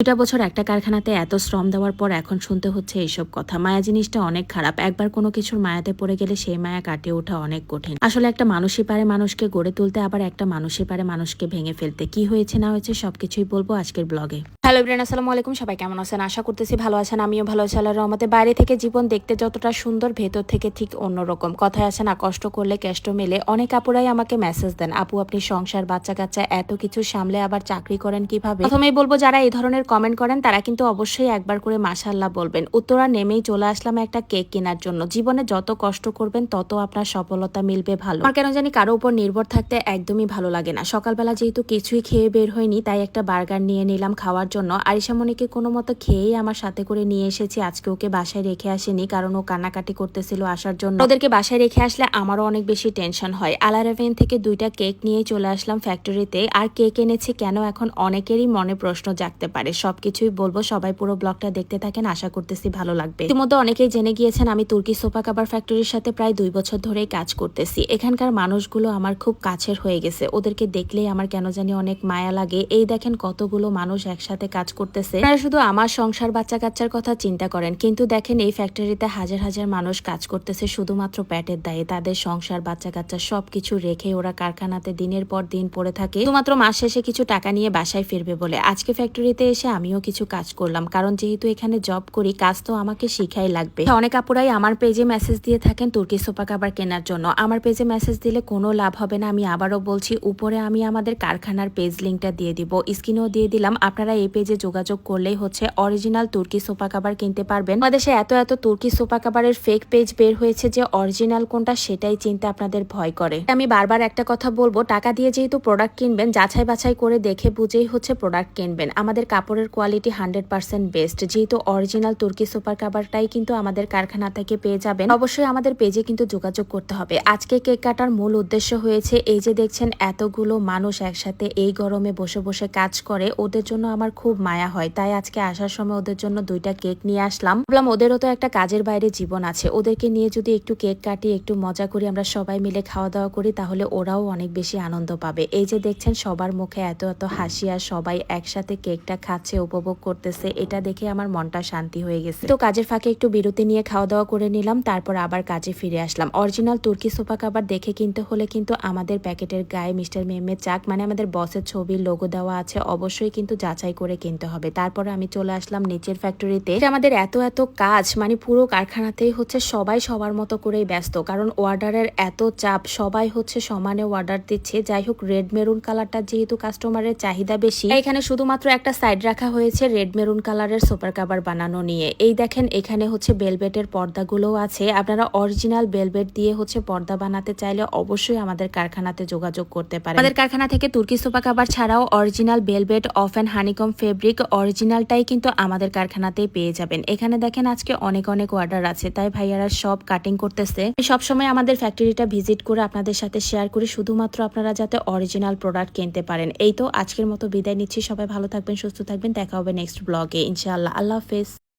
দুটা বছর একটা কারখানাতে এত শ্রম দেওয়ার পর এখন শুনতে হচ্ছে এইসব কথা। মায়া জিনিসটা অনেক খারাপ। একবার কোনো কিছুর মায়াতে পড়ে গেলে সেই মায়া কাটিয়ে ওঠা অনেক কঠিন। আসলে একটা মানুষই পারে মানুষকে গড়ে তুলতে আবার একটা মানুষই পারে মানুষকে ভেঙে ফেলতে। কি হয়েছে না হয়েছে সবকিছুই বলব আজকের ব্লগে। হ্যালো ইব্রান আসসালামু আলাইকুম। সবাই কেমন আছেন? আশা করতেছি ভালো আছেন আমিও ভালো আছি। আল্লাহর রহমতে বাইরে থেকে জীবন দেখতে যতটা সুন্দর ভেতর থেকে ঠিক অন্যরকম। কথায় আছে না কষ্ট করলে কেষ্ট মেলে। অনেক আপুরাই আমাকে মেসেজ দেন আপু আপনি সংসার বাচ্চা কাচ্চা এত কিছু সামলে আবার চাকরি করেন কীভাবে? প্রথমেই বলব যারা এই ধরনের কমেন্ট করেন, তারা কিন্তু অবশ্যই একবার করে মাশাল্লাহ বলবেন। উত্তরা নেমেই চলে আসলাম একটা কেক কেনার জন্য। জীবনে যত কষ্ট করবেন, তত আপনার সফলতা মিলবে ভালো। আমার কেন জানি কারও উপর নির্ভর থাকতে একদমই ভালো লাগে না। সকালবেলা যেহেতু কিছুই খেয়ে বের হয়নি, তাই একটা বার্গার নিয়ে নিলাম খাওয়ার জন্য। আরিশা মনিকে কোনো মতো খেয়েই আমার সাথে করে নিয়ে এসেছি। আজকে ওকে বাসায় রেখে আসেনি, কারণ ও কান্নাকাটি করতেছিল আসার জন্য। ওদেরকে বাসায় রেখে আসলে আমারও অনেক বেশি টেনশন হয়। আলারেভেন থেকে দুইটা কেক নিয়ে চলে আসলাম ফ্যাক্টরিতে। আর কেক এনেছি কেন এখন অনেকেরই মনে প্রশ্ন জাগতে পারে। সবকিছুই বলব। সবাই পুরো ব্লগটা দেখতে থাকেন, আশা করতেছি ভালো লাগবে। ইতিমধ্যে অনেকেই জেনে গিয়েছেন, আমি তুর্কি সোফা কাবার ফ্যাক্টরির সাথে প্রায় দুই বছর ধরেই কাজ করতেছি। এখানকার মানুষগুলো আমার খুব কাছের হয়ে গেছে। ওদেরকে দেখলেই আমার কেন জানি অনেক মায়া লাগে। এই দেখেন কতগুলো মানুষ একসাথে কাজ করতেছে। আপনারা শুধু আমার সংসার বাচ্চা কাচ্চার কথা চিন্তা করেন, কিন্তু দেখেন এই ফ্যাক্টরিতে হাজার হাজার মানুষ কাজ করতেছে শুধুমাত্র প্যাটের দায়ে। তাদের সংসার বাচ্চা কাচ্চা সবকিছু রেখে ওরা কারখানাতে দিনের পর দিন পড়ে থাকে। শুধুমাত্র মাস শেষে কিছু টাকা নিয়ে বাসায় ফিরবে বলে। আজকে ফ্যাক্টরিতে এসে আমিও কিছু কাজ করলাম। কারণ যেহেতু এখানে জব করি, কাজ তো আমাকে শিখাই লাগবে। অনেক আপুরাই আমার পেজে মেসেজ দিয়ে থাকেন তুর্কি সোফা কাবার কেনার জন্য। আমার পেজে মেসেজ দিলে কোনো লাভ হবে না। আমি আবারও বলছি, উপরে আমি আমাদের কারখানার পেজ লিঙ্কটা দিয়ে দিব। স্ক্রিনেও দিয়ে দিলাম। আপনারা এই পেজে যোগাযোগ করলেই হচ্ছে অরিজিনাল তুর্কি সোফা কাবার কিনতে পারবেন। বাংলাদেশে এত এত তুর্কি সোফা কাবারের ফেক পেজ বের হয়েছে যে অরিজিনাল কোনটা সেটাই চিনতে আপনাদের ভয় করে। আমি বারবার একটা কথা বলব, টাকা দিয়ে যেহেতু প্রোডাক্ট কিনবেন যাচাই বাছাই করে দেখে বুঝেই হচ্ছে প্রোডাক্ট কিনবেন। আমাদের কাপড়ের কোয়ালিটি হান্ড্রেড পার্সেন্ট বেস্ট যেহেতু অরিজিনাল তুর্কি সুপার কাভারটাই কিন্তু আমাদের কারখানা থেকে পেয়ে যাবেন, অবশ্যই আমাদের পেজে কিন্তু যোগাযোগ করতে হবে। আজকে কেক কাটার মূল উদ্দেশ্য হয়েছে এই যে দেখছেন, এতগুলো মানুষ একসাথে এই গরমে বসে বসে কাজ করে, ওদের জন্য আমার খুব মায়া হয়। তাই আজকে আসার সময় ওদের জন্য দুইটা কেক নিয়ে আসলাম। ভাবলাম ওদেরও তো একটা কাজের বাইরে জীবন আছে। ওদেরকে নিয়ে যদি একটু কেক কাটি, একটু মজা করি, আমরা সবাই মিলে খাওয়া দাওয়া করি, তাহলে ওরাও অনেক বেশি আনন্দ পাবে। এই যে দেখছেন, সবার মুখে এত এত হাসি আর সবাই একসাথে কেকটা খাচ্ছে। উপভোগ করতেছে, এটা দেখে আমার মনটা শান্তি হয়ে গেছে। তো কাজের ফাঁকে একটু বিরতি নিয়ে খাওয়া দাওয়া করে নিলাম, তারপর আবার কাজে ফিরে আসলাম। অরিজিনাল তুর্কি সোফা কাবার দেখে কিনতে, হলে কিন্তু আমাদের প্যাকেটের গায়ে মিস্টার মেমের চাক মানে আমাদের বসের ছবির লোগো দেওয়া আছে, অবশ্যই কিন্তু যাচাই করে কিনতে হবে। তারপরে আমি চলে আসলাম নিচের ফ্যাক্টরিতে আমাদের এত এত কাজ মানে পুরো কারখানাতেই হচ্ছে সবাই সবার মতো করেই ব্যস্ত, কারণ অর্ডারের এত চাপ, সবাই হচ্ছে সমানে অর্ডার দিচ্ছে। যাই হোক রেড মেরুন কালারটা যেহেতু কাস্টমারের চাহিদা বেশি, এখানে শুধুমাত্র একটা সাইড রাখা হয়েছে রেড মেরুন কালারের সুপার কাভার বানানো নিয়ে। এই দেখেন, এখানে হচ্ছে বেলবেটের পর্দাগুলোও আছে। আপনারা অরিজিনাল বেলবেট দিয়ে হচ্ছে পর্দা বানাতে চাইলে অবশ্যই আমাদের কারখানাতে যোগাযোগ করতে পারেন। আমাদের কারখানা থেকে তুর্কি সোফা কাভার ছাড়াও original velvet, off and honeycomb fabric অরিজিনালটাই কিন্তু আমাদের কারখানাতেই পেয়ে যাবেন। এখানে দেখেন আজকে অনেক অনেক অর্ডার আছে, তাই ভাইয়ারা সব কাটিং করতেছে। সবসময় আমাদের ফ্যাক্টরিটা ভিজিট করে আপনাদের সাথে শেয়ার করি, শুধুমাত্র আপনারা যাতে অরিজিনাল প্রোডাক্ট কিনতে পারেন। এই তো, আজকের মতো বিদায় নিচ্ছি। সবাই ভালো থাকবেন, সুস্থ থাকবেন। দেখা হবে নেক্সট ব্লগে ইনশাআল্লাহ। আল্লাহ হাফেজ।